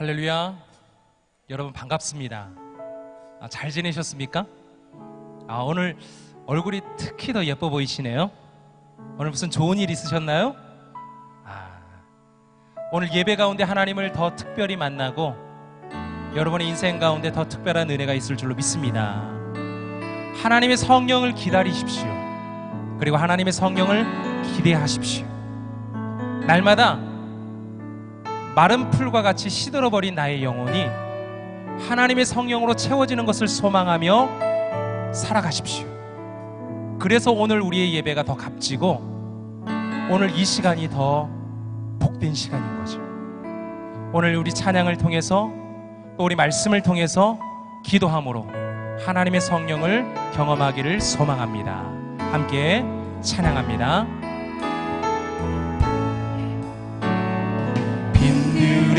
할렐루야. 여러분 반갑습니다. 아, 잘 지내셨습니까? 아, 오늘 얼굴이 특히 더 예뻐 보이시네요. 오늘 무슨 좋은 일 있으셨나요? 아, 오늘 예배 가운데 하나님을 더 특별히 만나고 여러분의 인생 가운데 더 특별한 은혜가 있을 줄로 믿습니다. 하나님의 성령을 기다리십시오. 그리고 하나님의 성령을 기대하십시오. 날마다 마른 풀과 같이 시들어버린 나의 영혼이 하나님의 성령으로 채워지는 것을 소망하며 살아가십시오. 그래서 오늘 우리의 예배가 더 값지고 오늘 이 시간이 더 복된 시간인 거죠. 오늘 우리 찬양을 통해서 또 우리 말씀을 통해서 기도함으로 하나님의 성령을 경험하기를 소망합니다. 함께 찬양합니다.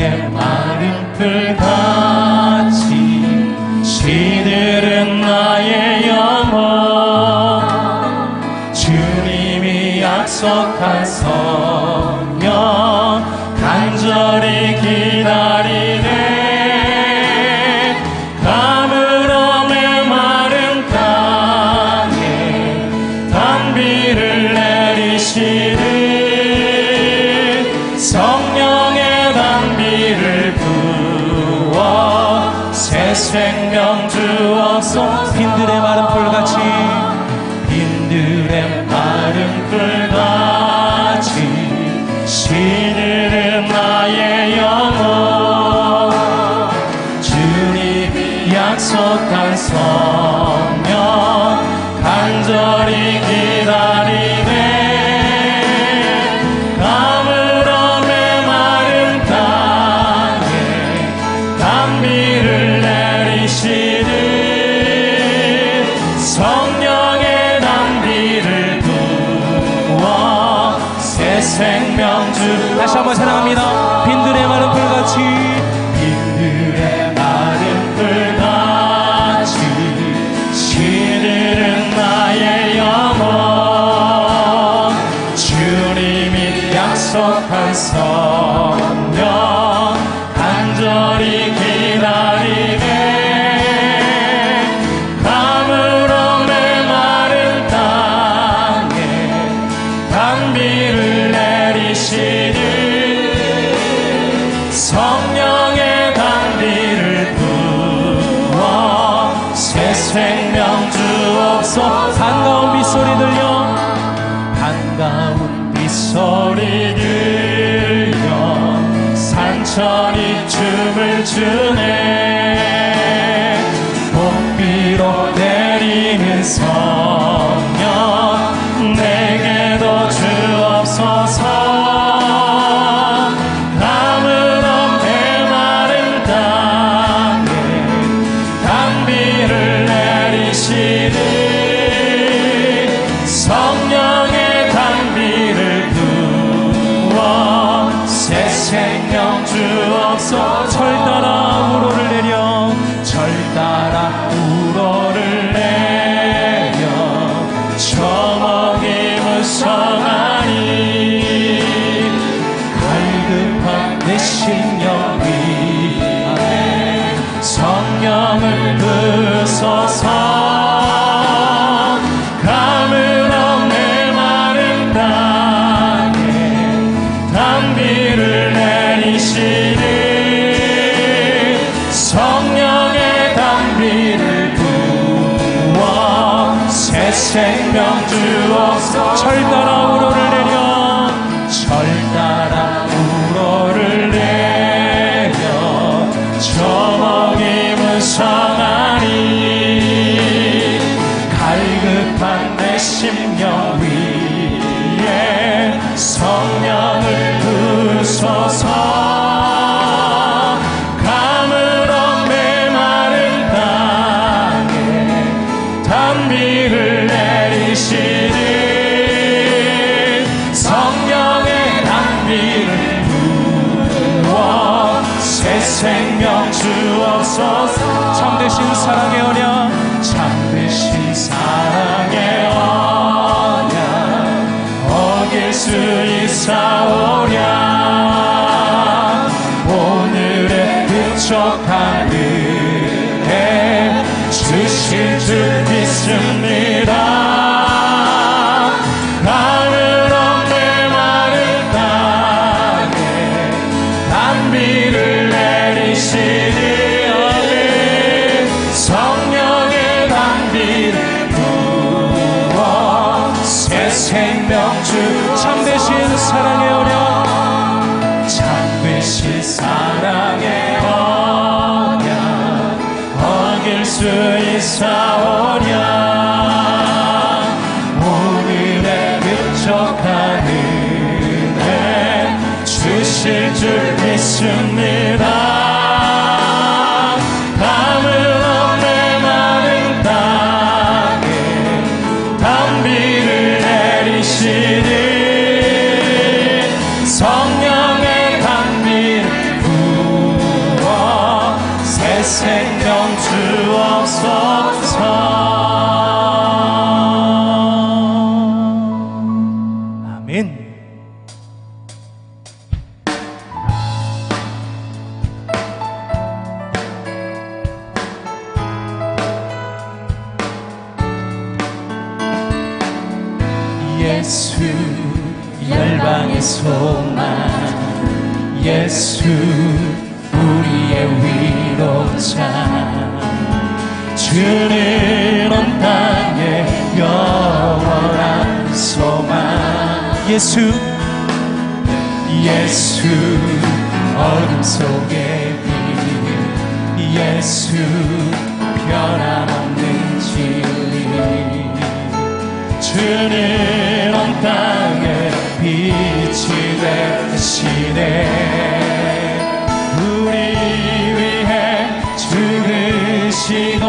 빈들의 마른 풀 같이 시들은 나의 영혼. 주님이 성 주 주 다시 한번 찬양합니다. 빈들의 마른 풀같이 빈들의 마른 풀같이 시들은 나의 영혼. 주님이 약속한 성령 간절히 기다리네. 가물어 메마른 땅에 단비를 주 생명 주옵소 철 따라 우로를 생명 주옵소서. 참되신 사랑의 생명주 참되신 사랑의 언약 참되신 사랑의 언약 어길 수 있사오 생명 주옵소서 예수 어둠 속의 빛 예수 변함없는 진리. 주는 온 땅에 빛이 되시네. 우리 위해 죽으시고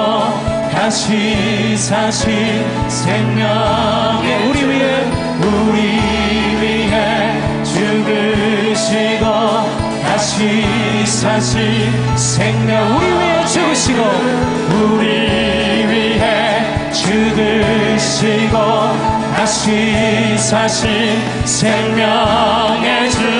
다시 사신 생명의 다시 사신 생명 우리 위해 죽으시고 우리 위해 죽으시고 다시 사신 생명의 주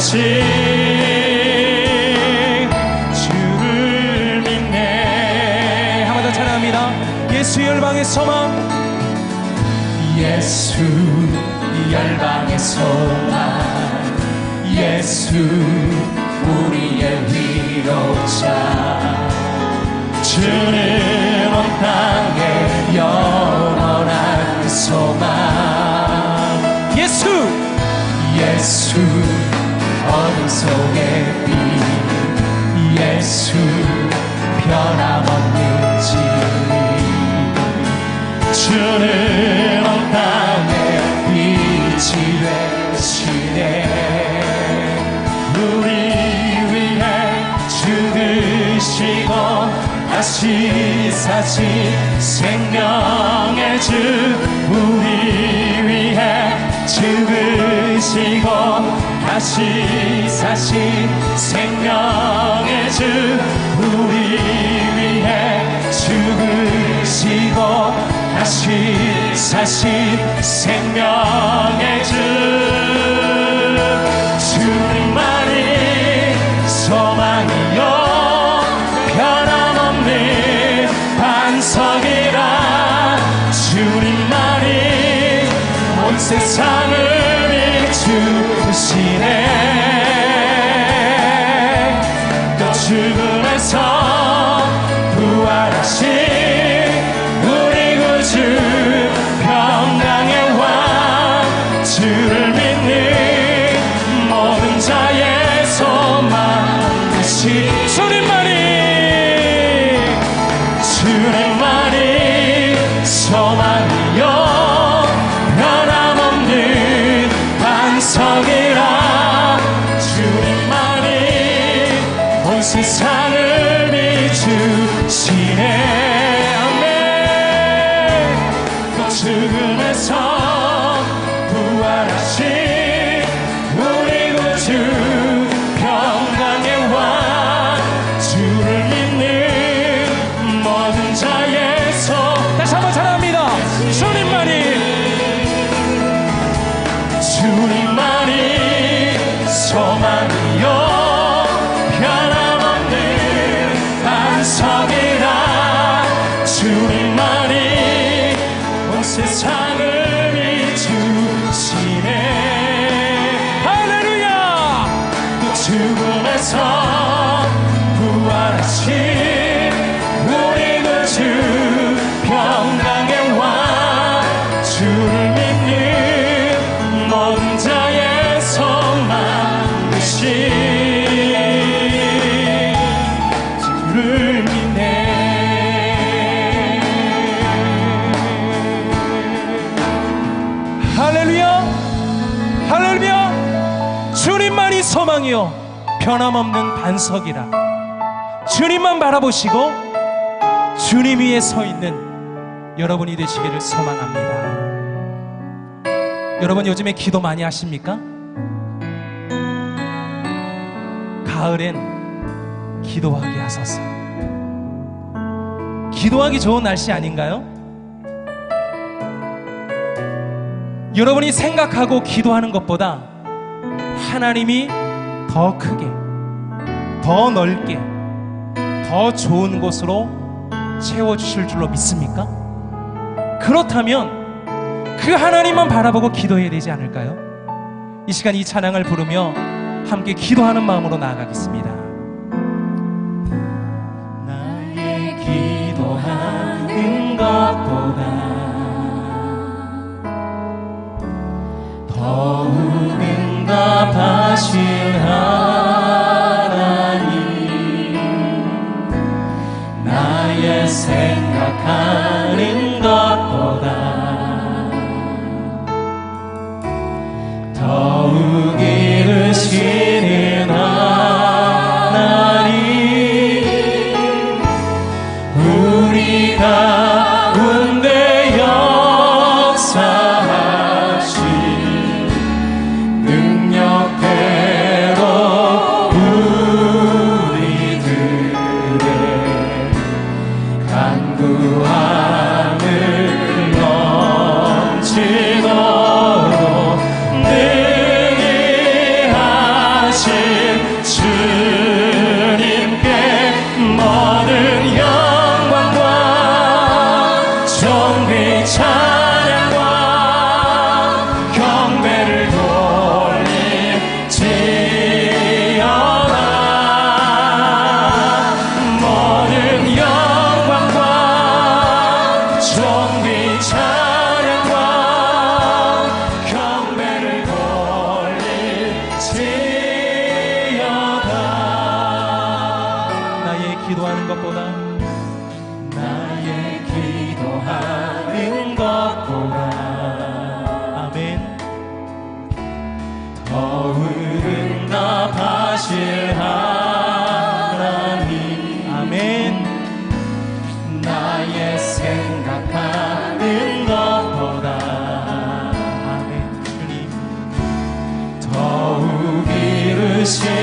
되신 주를 믿네. 한 번 더 찬양합니다. 예수 열방의 소망. 예수 열방의 소망. 예수 우리의 위로자. 주는 온 땅에 영원한 소망. 예수! 예수 속의 빛 예수 변함없는 진리 주는 온 땅에 빛이 되시네. 우리 위해 죽으시고 다시 사신 생명의 주 우리 위해 죽으시고 다시 사신 생명의 주 우리 위해 죽으시고 다시 사신 생명의 주. 주님만이 소망이요 변함없는 반석이라. 주님만이 온 세상 세상을 비추시네. 할렐루야! 그 죽음에서 변함없는 반석이라 주님만 바라보시고 주님 위에 서 있는 여러분이 되시기를 소망합니다 여러분 요즘에 기도 많이 하십니까? 가을엔 기도하게 하소서 기도하기 좋은 날씨 아닌가요? 여러분이 생각하고 기도하는 것보다 하나님이 더 크게, 더 넓게, 더 좋은 곳으로 채워주실 줄로 믿습니까? 그렇다면 그 하나님만 바라보고 기도해야 되지 않을까요? 이 시간 이 찬양을 부르며 함께 기도하는 마음으로 나아가겠습니다. 나의 기도하는 것보다 더욱 응답하실 하나님 생각하는 것보다 더욱 이르시 이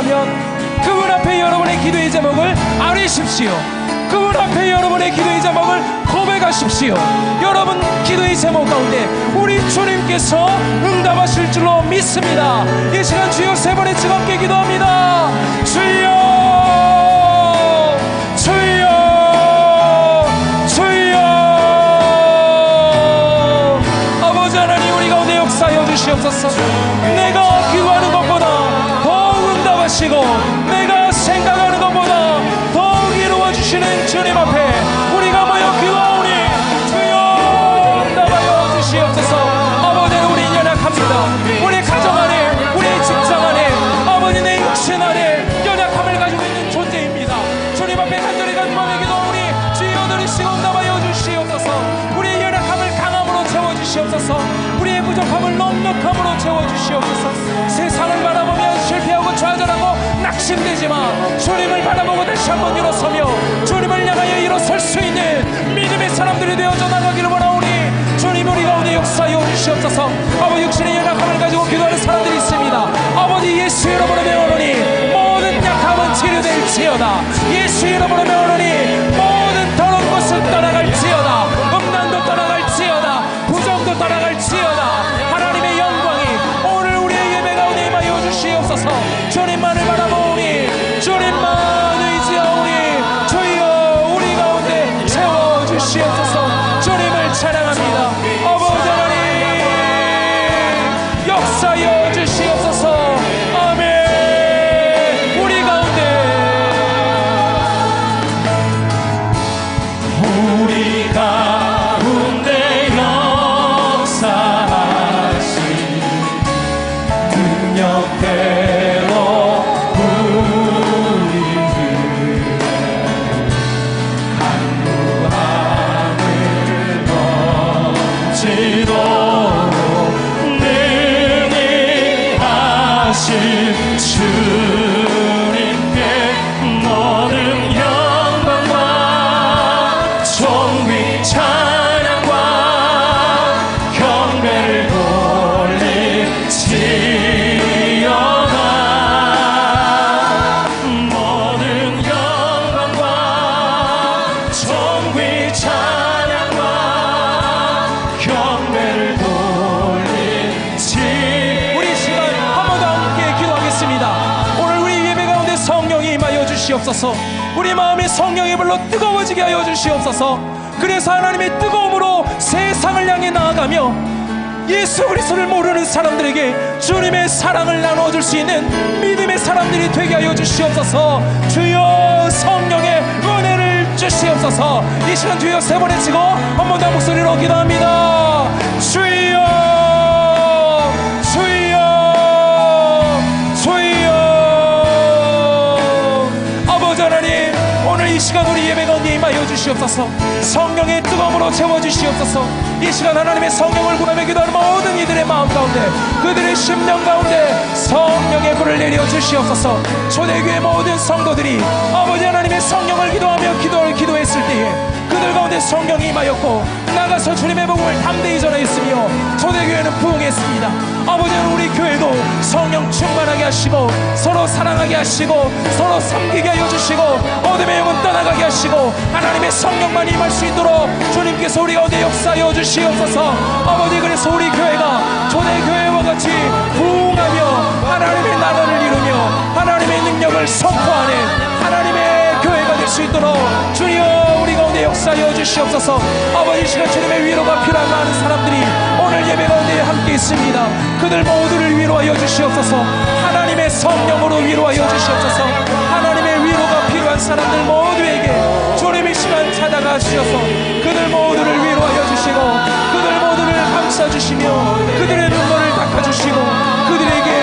믿는다면 그분 앞에 여러분의 기도의 제목을 아뢰십시오. 그분 앞에 여러분의 기도의 제목을 고백하십시오. 여러분 기도의 제목 가운데 우리 주님께서 응답하실 줄로 믿습니다. 이 시간 주여 세 번의 즐겁게 기도합니다. 주여, 주여, 주여. 아버지 하나님 우리 가운데 역사하여 주시옵소서. 한번 일어서며 주님을 향하여 일어설 수 있는 믿음의 사람들이 되어져 나가기를 원하오니 주님 우리 가운데 역사하여 주시옵소서. 아버지 육신의 연약함을 가지고 기도하는 사람들이 있습니다. 아버지 예수 이름으로 배우노니 모든 약함은 치료될지어다. 예수 이름으로 배우노니 주시옵소서 우리 마음이 성령의 불로 뜨거워지게 하여 주시옵소서 그래서 하나님의 뜨거움으로 세상을 향해 나아가며 예수 그리스도를 모르는 사람들에게 주님의 사랑을 나누어 줄수 있는 믿음의 사람들이 되게 하여 주시옵소서. 주여 성령의 은혜를 주시옵소서. 이 시간 주여 세 번에 치고 한 번 더 목소리로 기도합니다. 이 시간 우리 예배 가운데 임하여 주시옵소서. 성령의 뜨거움으로 채워주시옵소서. 이 시간 하나님의 성령을 구하며 기도하는 모든 이들의 마음 가운데 그들의 심령 가운데 성령의 불을 내려 주시옵소서. 초대교회 모든 성도들이 아버지 하나님의 성령을 기도하며 기도를 기도했을 때에 그들 가운데 성령이 임하였고 나가서 주님의 복음을 담대히 전하였으며 초대교회는 부흥했습니다. 아버지는 우리 교회도 성령 충만하게 하시고 서로 사랑하게 하시고 서로 섬기게 하여 주시고 어둠의 영은 떠나가게 하시고 하나님의 성령만 임할 수 있도록 주님께서 우리 가운데 역사하여 주시옵소서. 아버지 그래서 우리 교회가 초대교회와 같이 부흥하며 하나님의 나라를 이루며 하나님의 능력을 선포하는 수 있도록 주여 우리 가운데 역사하여 주시옵소서. 아버지 이 시간 주님의 위로가 필요한 많은 사람들이 오늘 예배 가운데 함께 있습니다. 그들 모두를 위로하여 주시옵소서. 하나님의 성령으로 위로하여 주시옵소서. 하나님의 위로가 필요한 사람들 모두에게 주님 이 시간 찾아가 주셔서 그들 모두를 위로하여 주시고 그들 모두를 감싸주시며 그들의 눈물을 닦아주시고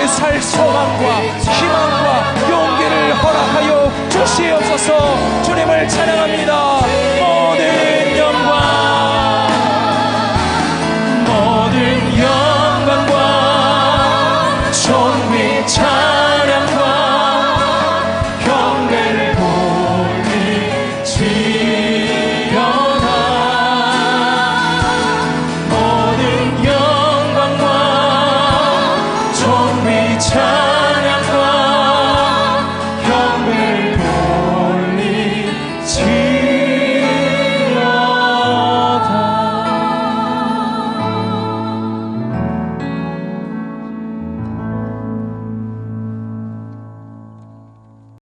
살 소망과 희망과 용기를 허락하여 주시옵소서. 주님을 찬양합니다. 모든 영